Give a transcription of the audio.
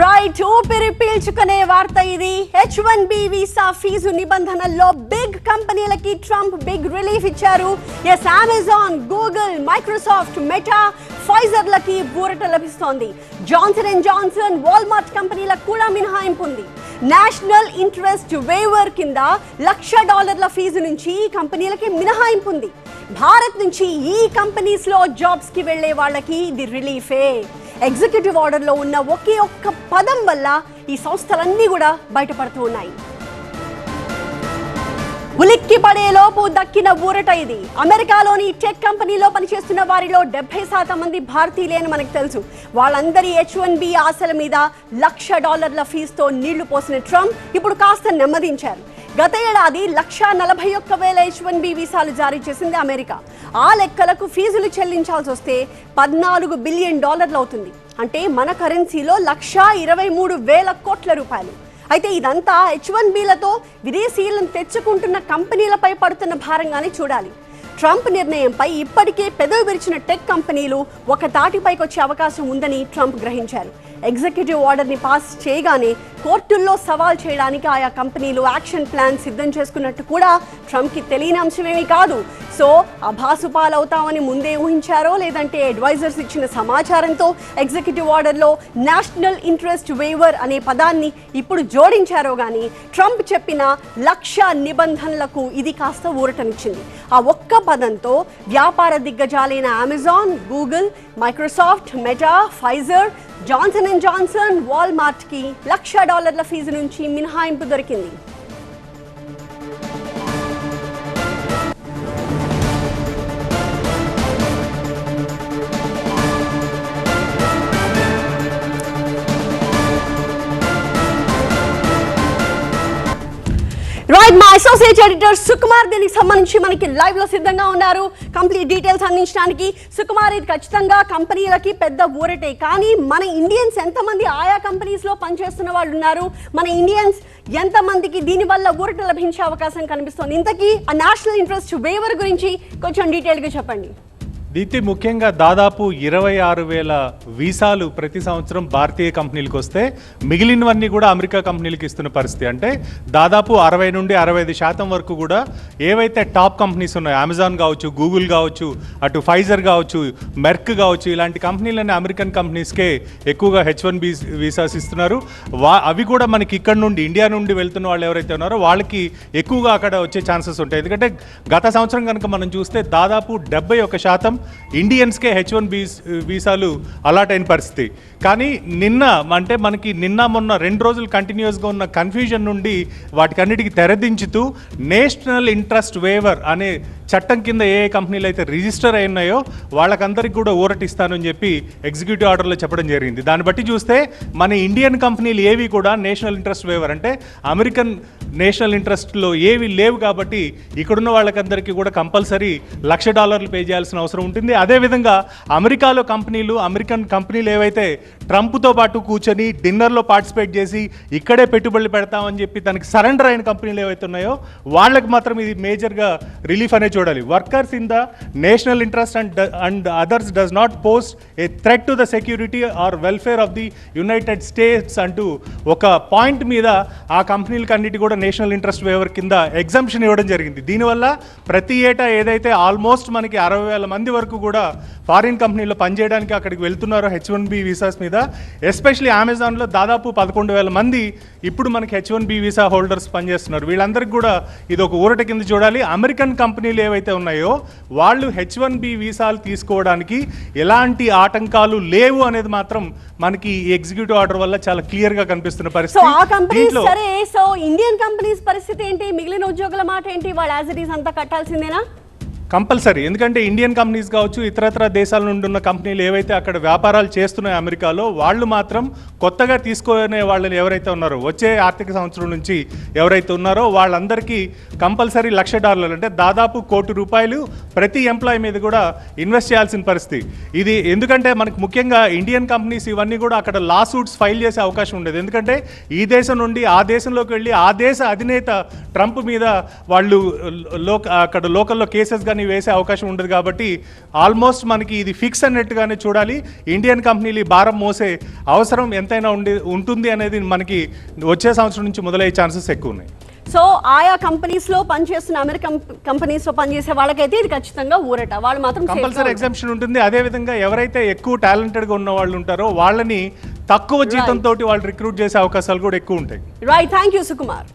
Right ఊపిరి పీల్చుకునే వార్త ఇది. H one B visa fee నిబంధనల్లో big కంపెనీలకి ట్రంప్ బిగ్ రిలీఫ్ ఇచ్చారు. Yes Amazon Google Microsoft Meta ఫైజర్లకి బూరట లభిస్తోంది. జాన్సన్ అండ్ జాన్సన్ వాల్మార్ట్ కంపెనీలకు కూడా మినహాయింపు ఉంది. నేషనల్ ఇంట్రెస్ట్ వేవర్ కింద లక్ష డాలర్ల ఫీజు నుంచి ఈ కంపెనీలకి మినహాయింపు ఉంది. భారత్ నుంచి ఈ కంపెనీస్లో జాబ్స్కి వెళ్ళే వెళ్ళే వాళ్ళకి ఇది రిలీఫే ఎగ్జిక్యూటివ్ ఆర్డర్లో ఉన్న ఒకే ఒక్క పదం వల్ల ఈ సంస్థలన్నీ కూడా బయటపడుతూ ఉన్నాయి. ఉలిక్కి పడే లోపు దక్కిన ఊరట ఇది. అమెరికాలోని టెక్ కంపెనీలో పనిచేస్తున్న వారిలో డెబ్బై శాతం మంది భారతీయులే అని మనకు తెలుసు. వాళ్ళందరి హెచ్ వన్ బి ఆశల మీద లక్ష డాలర్ల ఫీజుతో నీళ్ళు పోసిన ట్రంప్ ఇప్పుడు కాస్త నెమ్మదించారు. గత ఏడాది లక్ష నలభై ఒక్క వేల హెచ్ వన్ బి వీసాలు జారీ చేసింది అమెరికా. ఆ లెక్కలకు ఫీజులు చెల్లించాల్సి వస్తే పద్నాలుగు బిలియన్ డాలర్లు అవుతుంది అంటే మన కరెన్సీలో లక్ష ఇరవై మూడు వేల కోట్ల రూపాయలు. అయితే ఇదంతా హెచ్ వన్ బీలతో విదేశీయులను తెచ్చుకుంటున్న కంపెనీలపై పడుతున్న భారంగానే చూడాలి. ట్రంప్ నిర్ణయంపై ఇప్పటికే పెదవి విరిచిన టెక్ కంపెనీలు ఒక తాటిపైకి వచ్చే అవకాశం ఉందని ట్రంప్ గ్రహించారు. ఎగ్జిక్యూటివ్ ఆర్డర్ని పాస్ చేయగానే కోర్టుల్లో సవాల్ చేయడానికి ఆయా కంపెనీలు యాక్షన్ ప్లాన్ సిద్ధం చేసుకున్నట్టు కూడా ట్రంప్కి తెలియని అంశమేమీ కాదు. సో అభాసు పాలవుతామని ముందే ఊహించారో లేదంటే అడ్వైజర్స్ ఇచ్చిన సమాచారంతో ఎగ్జిక్యూటివ్ ఆర్డర్లో నేషనల్ ఇంట్రెస్ట్ వేవర్ అనే పదాన్ని ఇప్పుడు జోడించారో కానీ ట్రంప్ చెప్పిన లక్ష నిబంధనలకు ఇది కాస్త ఊరటనిచ్చింది. ఆ ఒక్క పదంతో వ్యాపార దిగ్గజాలైన Amazon Google Microsoft Meta Pfizer Johnson and Johnson వాల్మార్ట్కి లక్ష డాలర్ల ఫీజు నుంచి మినహాయింపు దొరికింది. రైట్ మా అసోసియేట్ ఎడిటర్ సుకుమార్ దీనికి సంబంధించి మనకి లైవ్లో సిద్ధంగా ఉన్నారు. కంప్లీట్ డీటెయిల్స్ అందించడానికి సుకుమార్ ఇది ఖచ్చితంగా కంపెనీలకి పెద్ద ఊరటే. కానీ మన ఇండియన్స్ ఎంతమంది ఆయా కంపెనీస్లో పనిచేస్తున్న వాళ్ళు ఉన్నారు? మన ఇండియన్స్ ఎంతమందికి దీనివల్ల ఊరట లభించే అవకాశం కనిపిస్తుంది? ఇంతకీ ఆ నేషనల్ ఇంట్రెస్ట్ వేవర్ గురించి కొంచెం డీటెయిల్గా చెప్పండి. దీతి ముఖ్యంగా దాదాపు ఇరవై ఆరు వేల వీసాలు ప్రతి సంవత్సరం భారతీయ కంపెనీలకు వస్తే మిగిలినవన్నీ కూడా అమెరికా కంపెనీలకు ఇస్తున్న పరిస్థితి. అంటే దాదాపు అరవై నుండి అరవై ఐదు శాతం వరకు కూడా ఏవైతే టాప్ కంపెనీస్ ఉన్నాయో అమెజాన్ కావచ్చు గూగుల్ కావచ్చు అటు ఫైజర్ కావచ్చు మెర్క్ కావచ్చు ఇలాంటి కంపెనీలన్నీ అమెరికన్ కంపెనీస్కే ఎక్కువగా హెచ్ వన్ బీ వీసాస్ ఇస్తున్నారు. వా అవి కూడా మనకి ఇక్కడ నుండి ఇండియా నుండి వెళ్తున్న వాళ్ళు ఎవరైతే ఉన్నారో వాళ్ళకి ఎక్కువగా అక్కడ వచ్చే ఛాన్సెస్ ఉంటాయి. ఎందుకంటే గత సంవత్సరం కనుక మనం చూస్తే దాదాపు డెబ్బై ఒక శాతం ఇండియన్స్కే హెచ్ వన్ బీస్ వీసాలు అలాట్ అయిన పరిస్థితి. కానీ నిన్న అంటే మనకి నిన్న మొన్న రెండు రోజులు కంటిన్యూస్గా ఉన్న కన్ఫ్యూజన్ నుండి వాటికన్నిటికీ తెరదించుతూ నేషనల్ ఇంట్రెస్ట్ వేవర్ అనే చట్టం కింద ఏ ఏ కంపెనీలు అయితే రిజిస్టర్ అయి ఉన్నాయో వాళ్ళకందరికీ కూడా ఊరటిస్తానని చెప్పి ఎగ్జిక్యూటివ్ ఆర్డర్లో చెప్పడం జరిగింది. దాన్ని బట్టి చూస్తే మన ఇండియన్ కంపెనీలు ఏవి కూడా నేషనల్ ఇంట్రెస్ట్ వేవర్. అంటే అమెరికన్ నేషనల్ ఇంట్రెస్ట్లో ఏవి లేవు కాబట్టి ఇక్కడున్న వాళ్ళకందరికీ కూడా కంపల్సరీ లక్ష డాలర్లు పే చేయాల్సిన అవసరం ఉంటుంది. అదేవిధంగా అమెరికాలో కంపెనీలు అమెరికన్ కంపెనీలు ఏవైతే ట్రంప్తో పాటు కూర్చొని డిన్నర్లో పార్టిసిపేట్ చేసి ఇక్కడే పెట్టుబడులు పెడతామని చెప్పి దానికి సరెండర్ అయిన కంపెనీలు ఏవైతే ఉన్నాయో వాళ్ళకి మాత్రం ఇది మేజర్గా రిలీఫ్ అనేది చూడాలి. Workers in the national interest and and others does not post a threat to the security or welfare of the United States అంటూ ఒక పాయింట్ మీద ఆ కంపెనీలకు అన్నిటి కూడా నేషనల్ ఇంట్రెస్ట్ వేవర్ కింద ఎగ్జామ్షన్ ఇవ్వడం జరిగింది. దీనివల్ల ప్రతి ఏటా ఏదైతే ఆల్మోస్ట్ మనకి అరవై వేల మంది వరకు కూడా ఫారిన్ కంపెనీలో పనిచేయడానికి అక్కడికి వెళ్తున్నారో హెచ్ వన్ బి వీసాస్ మీద ఎస్పెషలీ అమెజాన్లో దాదాపు పదకొండు వేల మంది ఇప్పుడు మనకి H one B visa holders పనిచేస్తున్నారు. వీళ్ళందరికీ కూడా ఇది ఒక ఊరట కింద చూడాలి. అమెరికన్ కంపెనీలు ఏవైతే ఉన్నాయో వాళ్ళు హెచ్ వన్ బి వీసాలు తీసుకోవడానికి ఎలాంటి ఆటంకాలు లేవు అనేది మాత్రం మనకి ఎగ్జిక్యూటివ్ ఆర్డర్ వల్ల చాలా క్లియర్గా కనిపిస్తున్న పరిస్థితి. సరే సో ఇండియన్ కంపెనీస్ పరిస్థితి ఏంటి? మిగిలిన ఉద్యోగుల మాట ఏంటి? వాళ్ళు యాజ్ ఇట్ ఈస్ అంతా కట్టాల్సిందేనా? కంపల్సరీ. ఎందుకంటే ఇండియన్ కంపెనీస్ కావచ్చు ఇతరత్ర దేశాల నుండి ఉన్న కంపెనీలు ఏవైతే అక్కడ వ్యాపారాలు చేస్తున్నాయో అమెరికాలో వాళ్ళు మాత్రం కొత్తగా తీసుకునే వాళ్ళని ఎవరైతే ఉన్నారో వచ్చే ఆర్థిక సంవత్సరం నుంచి ఎవరైతే ఉన్నారో వాళ్ళందరికీ కంపల్సరీ లక్ష డాలర్లు. అంటే దాదాపు కోటి రూపాయలు ప్రతి ఎంప్లాయ్ మీద కూడా ఇన్వెస్ట్ చేయాల్సిన పరిస్థితి. ఇది ఎందుకంటే మనకు ముఖ్యంగా ఇండియన్ కంపెనీస్ ఇవన్నీ కూడా అక్కడ లా సూట్స్ ఫైల్ చేసే అవకాశం ఉండేది. ఎందుకంటే ఈ దేశం నుండి ఆ దేశంలోకి వెళ్ళి ఆ దేశ అధినేత ట్రంప్ మీద వాళ్ళు లో అక్కడ లోకల్లో కేసెస్ కానీ వేసే అవకాశం ఉండదు కాబట్టి ఆల్మోస్ట్ మనకి ఇది ఫిక్స్ అన్నట్టుగానే చూడాలి. ఇండియన్ కంపెనీలు భారం మోసే అవసరం ఎంతైనా ఉండి ఉంటుంది అనేది మనకి వచ్చే సంవత్సరం నుంచి మొదలయ్యే ఛాన్సెస్ ఎక్కువ ఉన్నాయి. సో ఆయా కంపెనీస్లో పనిచేస్తున్న అమెరికన్ కంపెనీస్లో పనిచేసే వాళ్ళకైతే ఇది ఖచ్చితంగా ఊరట. వాళ్ళు మాత్రం కంపల్సరీ. ఎగ్జామ్షన్ ఉంటుంది. అదే విధంగా ఎవరైతే ఎక్కువ టాలెంటెడ్గా ఉన్న వాళ్ళు ఉంటారో వాళ్ళని తక్కువ జీతంతో వాళ్ళు రిక్రూట్ చేసే అవకాశాలు కూడా ఎక్కువ ఉంటాయి. Right thank you Sukumar